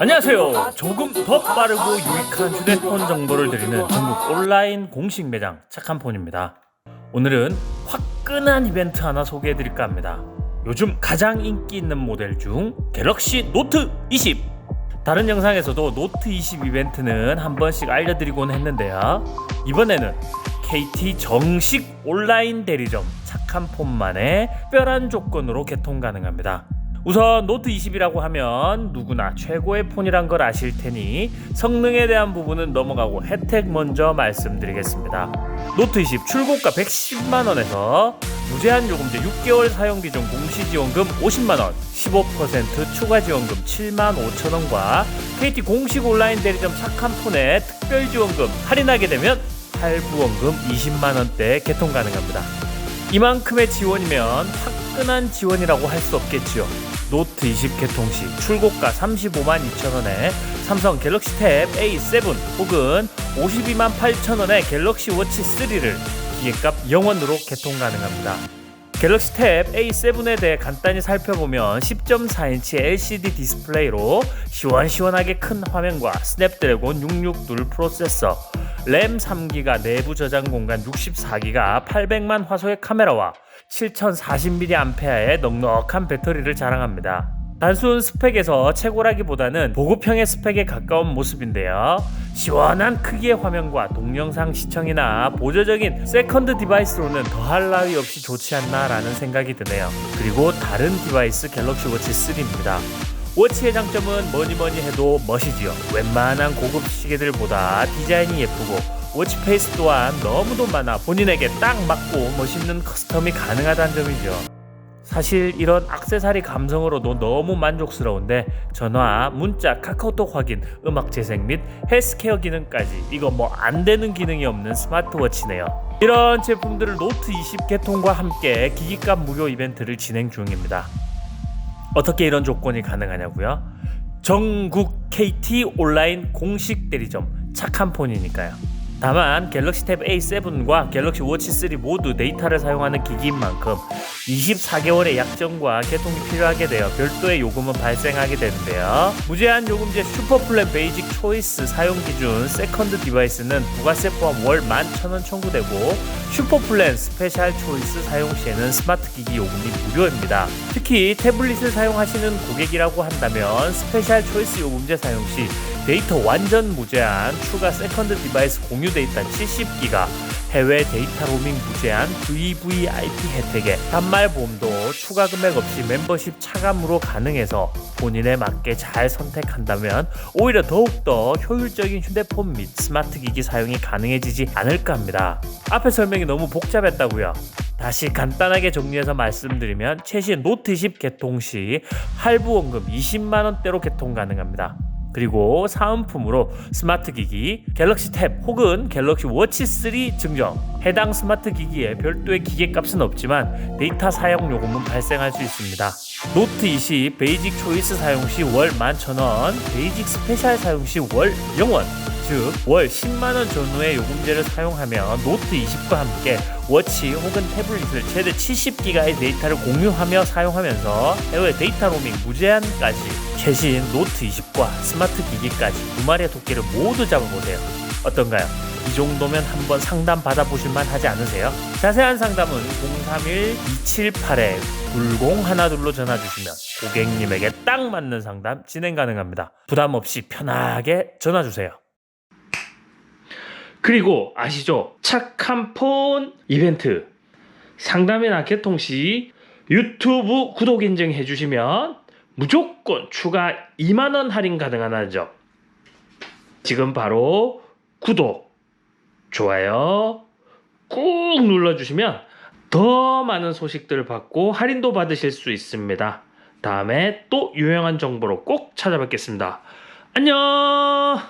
안녕하세요. 조금 더 빠르고 유익한 휴대폰 정보를 드리는 전국 온라인 공식 매장 착한 폰입니다. 오늘은 화끈한 이벤트 하나 소개해 드릴까 합니다. 요즘 가장 인기 있는 모델 중 갤럭시 노트 20. 다른 영상에서도 노트 20 이벤트는 한 번씩 알려드리곤 했는데요. 이번에는 KT 정식 온라인 대리점 착한 폰만의 특별한 조건으로 개통 가능합니다. 우선 노트 20이라고 하면 누구나 최고의 폰이란 걸 아실 테니 성능에 대한 부분은 넘어가고 혜택 먼저 말씀드리겠습니다. 노트 20 출고가 110만 원에서 무제한 요금제 6개월 사용 기준 공시 지원금 50만 원, 15% 추가 지원금 7만 5천 원과 KT 공식 온라인 대리점 착한 폰에 특별 지원금 할인하게 되면 할부원금 20만 원대 개통 가능합니다. 이만큼의 지원이면 화끈한 지원이라고 할 수 없겠지요. 노트 20 개통 시 출고가 35만 2천 원에 삼성 갤럭시 탭 A7 혹은 52만 8천 원의 갤럭시 워치 3를 기계값 0원으로 개통 가능합니다. 갤럭시 탭 A7에 대해 간단히 살펴보면 10.4인치 LCD 디스플레이로 시원시원하게 큰 화면과 스냅드래곤 662 프로세서, 램 3기가 내부 저장 공간 64기가 800만 화소의 카메라와 7040mAh의 넉넉한 배터리를 자랑합니다. 단순 스펙에서 최고라기보다는 보급형의 스펙에 가까운 모습인데요. 시원한 크기의 화면과 동영상 시청이나 보조적인 세컨드 디바이스로는 더할 나위 없이 좋지 않나라는 생각이 드네요. 그리고 다른 디바이스 갤럭시 워치 3입니다. 워치의 장점은 뭐니 뭐니 해도 멋이지요. 웬만한 고급 시계들보다 디자인이 예쁘고 워치 페이스 또한 너무도 많아 본인에게 딱 맞고 멋있는 커스텀이 가능하다는 점이죠. 사실 이런 악세사리 감성으로도 너무 만족스러운데 전화, 문자, 카카오톡 확인, 음악 재생 및 헬스케어 기능까지 이거 뭐 안 되는 기능이 없는 스마트워치네요. 이런 제품들을 노트 20 개통과 함께 기기값 무료 이벤트를 진행 중입니다. 어떻게 이런 조건이 가능하냐고요? 전국 KT 온라인 공식 대리점 착한 폰이니까요. 다만 갤럭시 탭 A7과 갤럭시 워치 3 모두 데이터를 사용하는 기기인 만큼 24개월의 약정과 개통이 필요하게 되어 별도의 요금은 발생하게 되는데요. 무제한 요금제 슈퍼플랜 베이직 초이스 사용 기준 세컨드 디바이스는 부가세 포함 월 11,000원 청구되고 슈퍼플랜 스페셜 초이스 사용 시에는 스마트 기기 요금이 무료입니다. 특히 태블릿을 사용하시는 고객이라고 한다면 스페셜 초이스 요금제 사용 시 데이터 완전 무제한 추가 세컨드 디바이스 공유 데이터 70기가 해외 데이터 로밍 무제한 VVIP 혜택에 단말 보험도 추가 금액 없이 멤버십 차감으로 가능해서 본인에 맞게 잘 선택한다면 오히려 더욱더 효율적인 휴대폰 및 스마트 기기 사용이 가능해지지 않을까 합니다. 앞에 설명이 너무 복잡했다고요. 다시 간단하게 정리해서 말씀드리면 최신 노트 10 개통 시 할부 원금 20만 원대로 개통 가능합니다. 그리고 사은품으로 스마트 기기, 갤럭시 탭 혹은 갤럭시 워치 3 증정. 해당 스마트 기기에 별도의 기계값은 없지만 데이터 사용 요금은 발생할 수 있습니다. 노트 20 베이직 초이스 사용 시 월 11,000원, 베이직 스페셜 사용 시 월 0원, 즉 월 10만 원 전후의 요금제를 사용하면 노트 20과 함께 워치 혹은 태블릿을 최대 70기가의 데이터를 공유하며 사용하면서 해외 데이터 로밍 무제한까지 최신 노트 20과 스마트 기기까지 두 마리의 토끼를 모두 잡아보세요. 어떤가요? 이 정도면 한번 상담 받아보실만 하지 않으세요? 자세한 상담은 031-278-9012로 전화 주시면 고객님에게 딱 맞는 상담 진행 가능합니다. 부담 없이 편하게 전화 주세요. 그리고 아시죠? 착한 폰 이벤트 상담이나 개통 시 유튜브 구독 인증해 주시면 무조건 추가 2만원 할인 가능하다는 점 지금 바로 구독 좋아요 꾹 눌러주시면 더 많은 소식들을 받고 할인도 받으실 수 있습니다. 다음에 또 유용한 정보로 꼭 찾아뵙겠습니다. 안녕